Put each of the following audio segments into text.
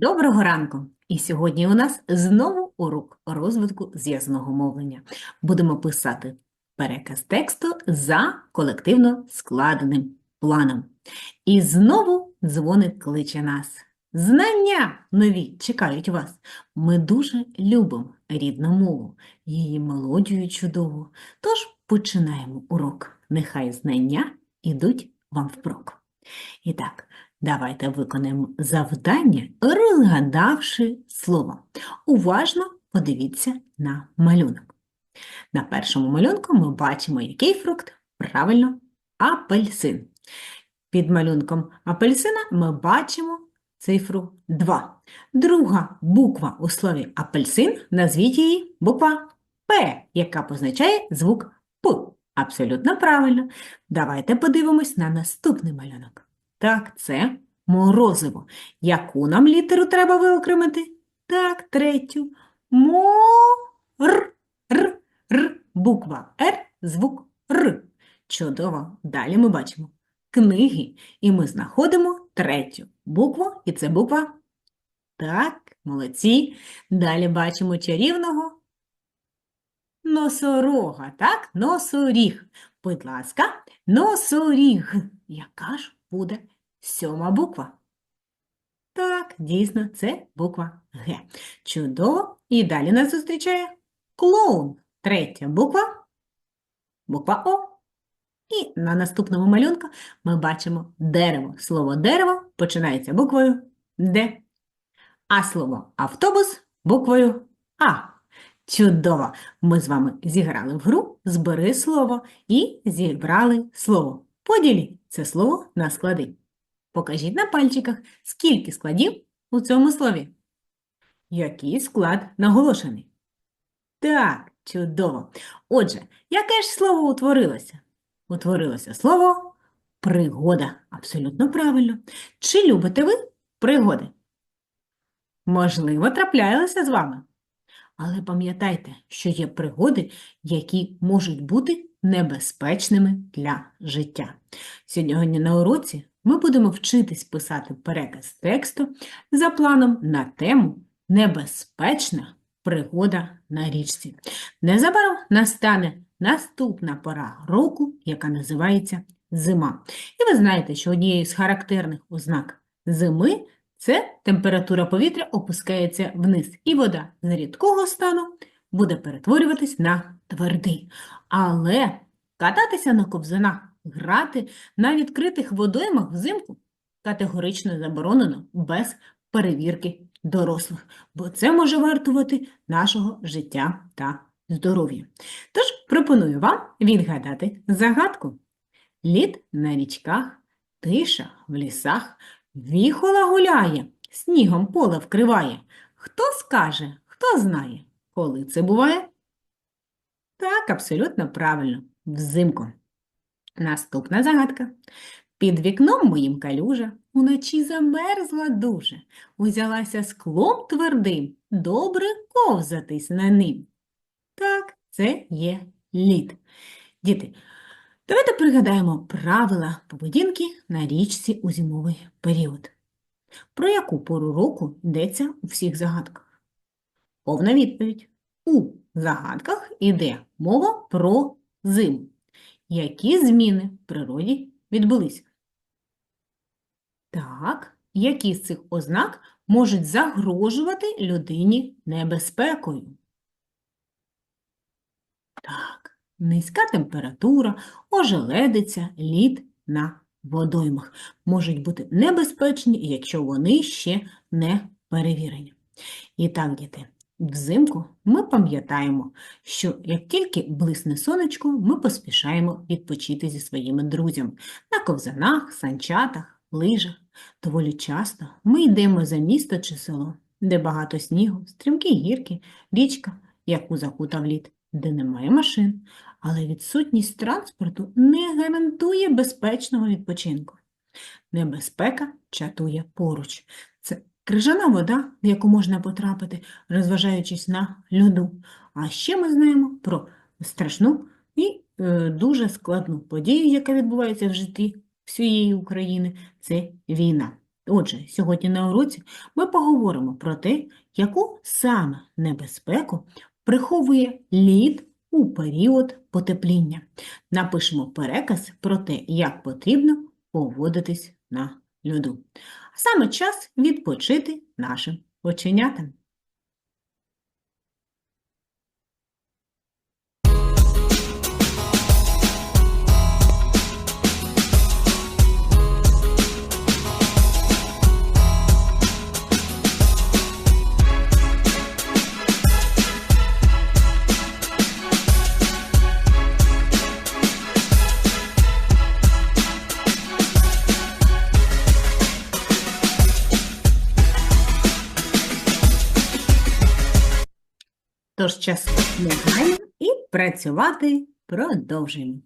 Доброго ранку! І сьогодні у нас знову урок розвитку зв'язного мовлення. Будемо писати переказ тексту за колективно складеним планом. І знову дзвоник кличе нас. Знання нові чекають вас. Ми дуже любимо рідну мову, її мелодію чудову. Тож починаємо урок. Нехай знання ідуть вам впрок. І так, Давайте виконаємо завдання, розгадавши слово. Уважно подивіться на малюнок. На першому малюнку ми бачимо, який фрукт? Правильно, апельсин. Під малюнком апельсина ми бачимо цифру 2. Друга буква у слові апельсин, назвіть її буква П, яка позначає звук П. Абсолютно правильно. Давайте подивимось на наступний малюнок. Так, це морозиво. Яку нам літеру треба виокремити? Так, третю. Мо-р, р, р. Буква Р, звук Р. Чудово. Далі ми бачимо книги. І ми знаходимо третю букву, і це буква. Так, молодці. Далі бачимо чарівного носорога, так? Носоріг. Будь ласка, носоріг. Яка ж буде сьома буква? Так, дійсно, це буква Г. Чудово. І далі нас зустрічає клоун. Третя буква. Буква О. І на наступному малюнку ми бачимо дерево. Слово дерево починається буквою Д. А слово автобус буквою А. Чудово! Ми з вами зіграли в гру «Збери слово» і зібрали слово. Поділіть це слово на склади. Покажіть на пальчиках, скільки складів у цьому слові. Який склад наголошений? Так, чудово. Отже, яке ж слово утворилося? Утворилося слово пригода. Абсолютно правильно. Чи любите ви пригоди? Можливо, траплялися з вами. Але пам'ятайте, що є пригоди, які можуть бути небезпечними для життя. Сьогодні на уроці ми будемо вчитись писати переказ тексту за планом на тему Небезпечна пригода на річці. Незабаром настане наступна пора року, яка називається зима. І ви знаєте, що однією з характерних ознак зими це температура повітря опускається вниз, і вода з рідкого стану буде перетворюватись на твердий. Але кататися на ковзанах, грати на відкритих водоймах взимку категорично заборонено без перевірки дорослих, бо це може вартувати нашого життя та здоров'я. Тож пропоную вам відгадати загадку. Лід на річках, тиша в лісах, віхола гуляє, снігом поле вкриває. Хто скаже, хто знає, коли це буває? Так, абсолютно правильно, взимку. Наступна загадка. Під вікном моїм калюжа уночі замерзла дуже, узялася склом твердим, добре ковзатись на ним. Так, це є лід. Діти, давайте пригадаємо правила поведінки на річці у зимовий період. Про яку пору року йдеться у всіх загадках? Повна відповідь. У загадках іде мова про зиму. Які зміни в природі відбулися? Так, які з цих ознак можуть загрожувати людині небезпекою? Так, низька температура, ожеледиця, лід на водоймах можуть бути небезпечні, якщо вони ще не перевірені. І так, діти, взимку ми пам'ятаємо, що як тільки блисне сонечко, ми поспішаємо відпочити зі своїми друзями на ковзанах, санчатах, лижах. Доволі часто ми йдемо за місто чи село, де багато снігу, стрімкі гірки, річка, яку закутав лід, де немає машин, але відсутність транспорту не гарантує безпечного відпочинку. Небезпека чатує поруч. Крижана вода, в яку можна потрапити, розважаючись на льоду. А ще ми знаємо про страшну і е, дуже складну подію, яка відбувається в житті всієї України, це війна. Отже, сьогодні на уроці ми поговоримо про те, яку саме небезпеку приховує лід у період потепління. Напишемо переказ про те, як потрібно поводитись на льоду. Саме час відпочити нашим оченятам. Тож час не і працювати продовжуємо.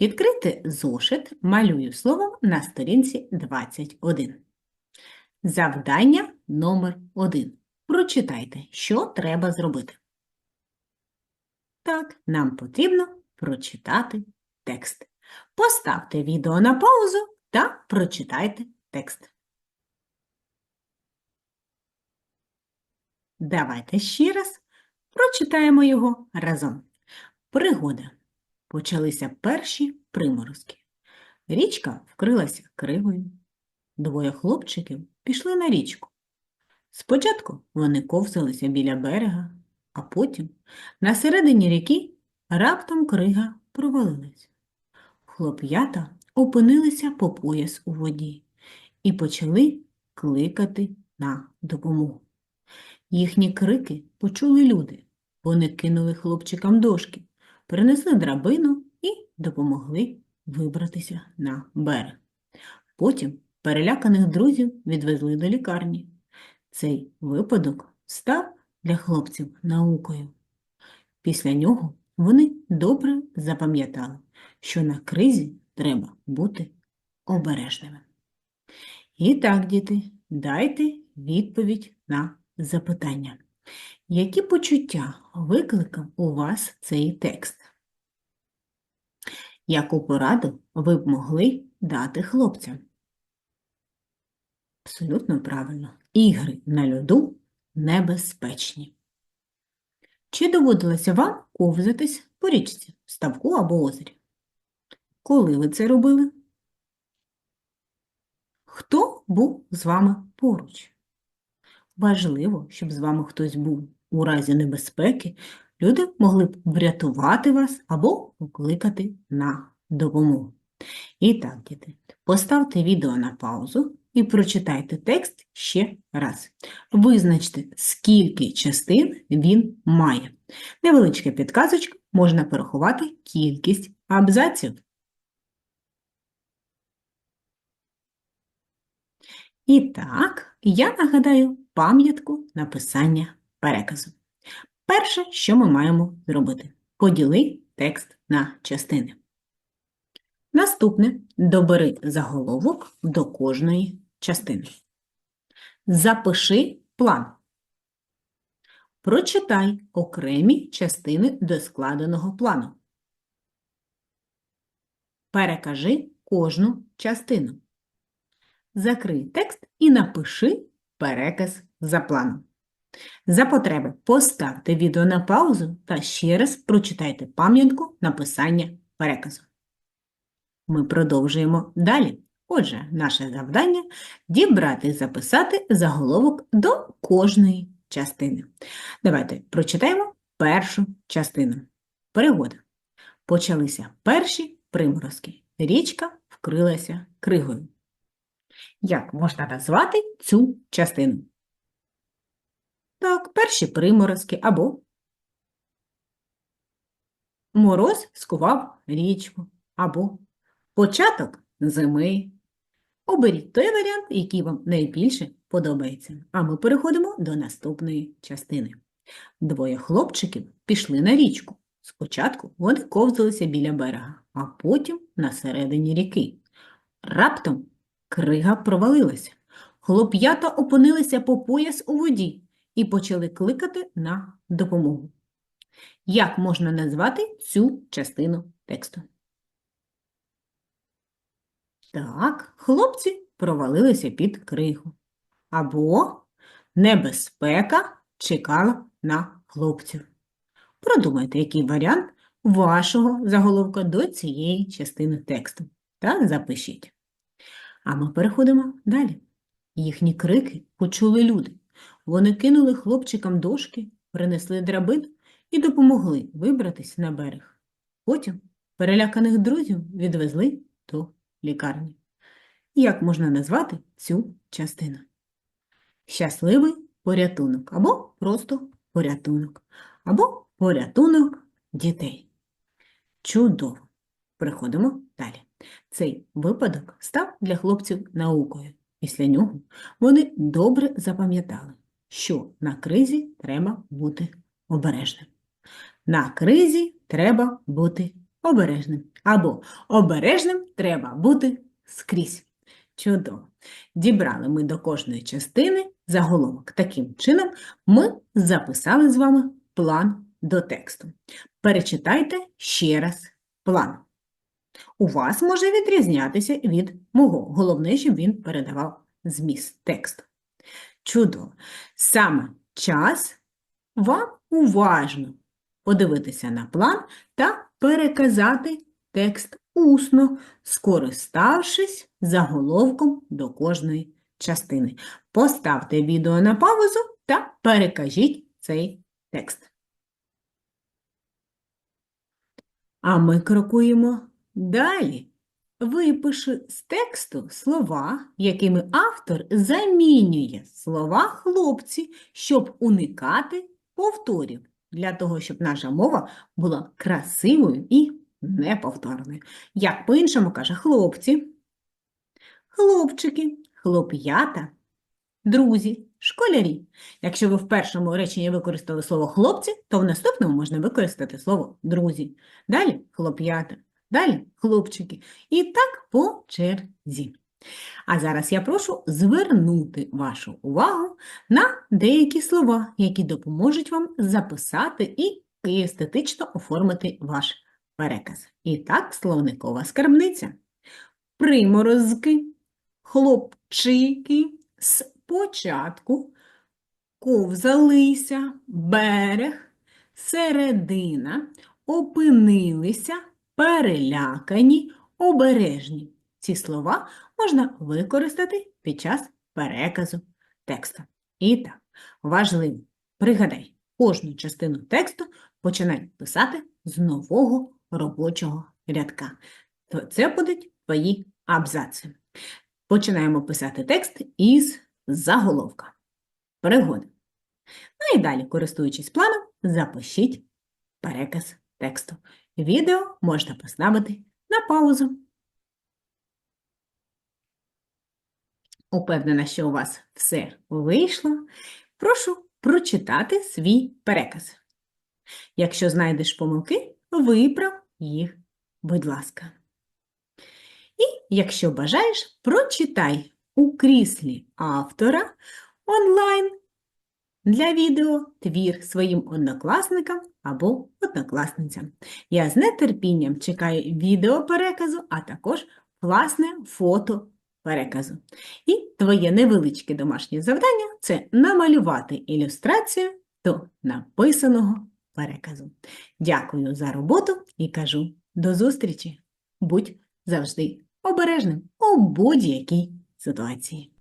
Відкрити зошит малюю словом на сторінці 21. Завдання номер 1. Прочитайте, що треба зробити. Так, нам потрібно прочитати текст. Поставте відео на паузу та прочитайте текст. Давайте ще раз Прочитаємо його разом. Пригода. Почалися перші приморозки. Річка вкрилася кривою. Двоє хлопчиків пішли на річку. Спочатку вони ковзалися біля берега, а потім на середині ріки раптом крига провалилась. Хлоп'ята опинилися по пояс у воді і почали кликати на допомогу. Їхні крики почули люди. Вони кинули хлопчикам дошки, принесли драбину і допомогли вибратися на берег. Потім переляканих друзів відвезли до лікарні. Цей випадок став для хлопців наукою. Після нього вони добре запам'ятали, що на кризі треба бути обережними. І так, діти, дайте відповідь на запитання. Які почуття викликав у вас цей текст? Яку пораду ви б могли дати хлопцям? Абсолютно правильно. Ігри на льоду небезпечні. Чи доводилося вам ковзатись по річці, ставку або озері? Коли ви це робили? Хто був з вами поруч? Важливо, щоб з вами хтось був. У разі небезпеки люди могли б врятувати вас або покликати на допомогу. І так, діти, поставте відео на паузу і прочитайте текст ще раз. Визначте, скільки частин він має. Невеличка підказочка можна порахувати кількість абзаців. І так, я нагадаю пам'ятку написання переказу. Перше, що ми маємо зробити? Поділи текст на частини. Наступне добери заголовок до кожної частини. Запиши план. Прочитай окремі частини до складеного плану. Перекажи кожну частину. Закрий текст і напиши переказ за планом. За потреби поставте відео на паузу та ще раз прочитайте пам'ятку написання переказу. Ми продовжуємо далі. Отже, наше завдання дібрати і записати заголовок до кожної частини. Давайте прочитаємо першу частину. Перегода. Почалися перші приморозки. Річка вкрилася кригою. Як можна назвати цю частину? Так, перші приморозки або мороз скував річку, або початок зими. Оберіть той варіант, який вам найбільше подобається. А ми переходимо до наступної частини. Двоє хлопчиків пішли на річку. Спочатку вони ковзалися біля берега, а потім на середині ріки. Раптом крига провалилася. Хлоп'ята опинилися по пояс у воді і почали кликати на допомогу. Як можна назвати цю частину тексту? Так, хлопці провалилися під кригу. Або небезпека чекала на хлопців. Продумайте, який варіант вашого заголовка до цієї частини тексту та запишіть. А ми переходимо далі. Їхні крики почули люди. Вони кинули хлопчикам дошки, принесли драбин і допомогли вибратись на берег. Потім переляканих друзів відвезли до лікарні. Як можна назвати цю частину? Щасливий порятунок або просто порятунок, або порятунок дітей. Чудово! Приходимо далі. Цей випадок став для хлопців наукою. Після нього вони добре запам'ятали, що на кризі треба бути обережним. На кризі треба бути обережним. Або обережним треба бути скрізь. Чудово. Дібрали ми до кожної частини заголовок. Таким чином ми записали з вами план до тексту. Перечитайте ще раз план. У вас може відрізнятися від мого. Головне, щоб він передавав зміст тексту. Чудово. Саме час вам уважно подивитися на план та переказати текст усно, скориставшись заголовком до кожної частини. Поставте відео на паузу та перекажіть цей текст. А ми крокуємо далі. Випиши з тексту слова, якими автор замінює слова хлопці, щоб уникати повторів, для того, щоб наша мова була красивою і неповторною. Як по-іншому каже хлопці, хлопчики, хлоп'ята, друзі, школярі. Якщо ви в першому реченні використали слово хлопці, то в наступному можна використати слово друзі. Далі хлоп'ята, далі хлопчики. І так по черзі. А зараз я прошу звернути вашу увагу на деякі слова, які допоможуть вам записати і естетично оформити ваш переказ. І так, словникова скарбниця. Приморозки, хлопчики, спочатку, ковзалися, берег, середина, опинилися, перелякані, обережні. Ці слова можна використати під час переказу тексту. І так, важливо, пригадай, кожну частину тексту починай писати з нового робочого рядка. То це будуть твої абзаци. Починаємо писати текст із заголовка. Перегоди. Ну і далі, користуючись планом, запишіть переказ тексту. Відео можна поставити на паузу. Упевнена, що у вас все вийшло. Прошу прочитати свій переказ. Якщо знайдеш помилки, виправ їх, будь ласка. І, якщо бажаєш, прочитай у кріслі автора онлайн для відео твір своїм однокласникам або однокласницям. Я з нетерпінням чекаю відеопереказу, а також власне фото переказу. І твоє невеличке домашнє завдання це намалювати ілюстрацію до написаного переказу. Дякую за роботу і кажу до зустрічі! Будь завжди обережним у будь-якій ситуації.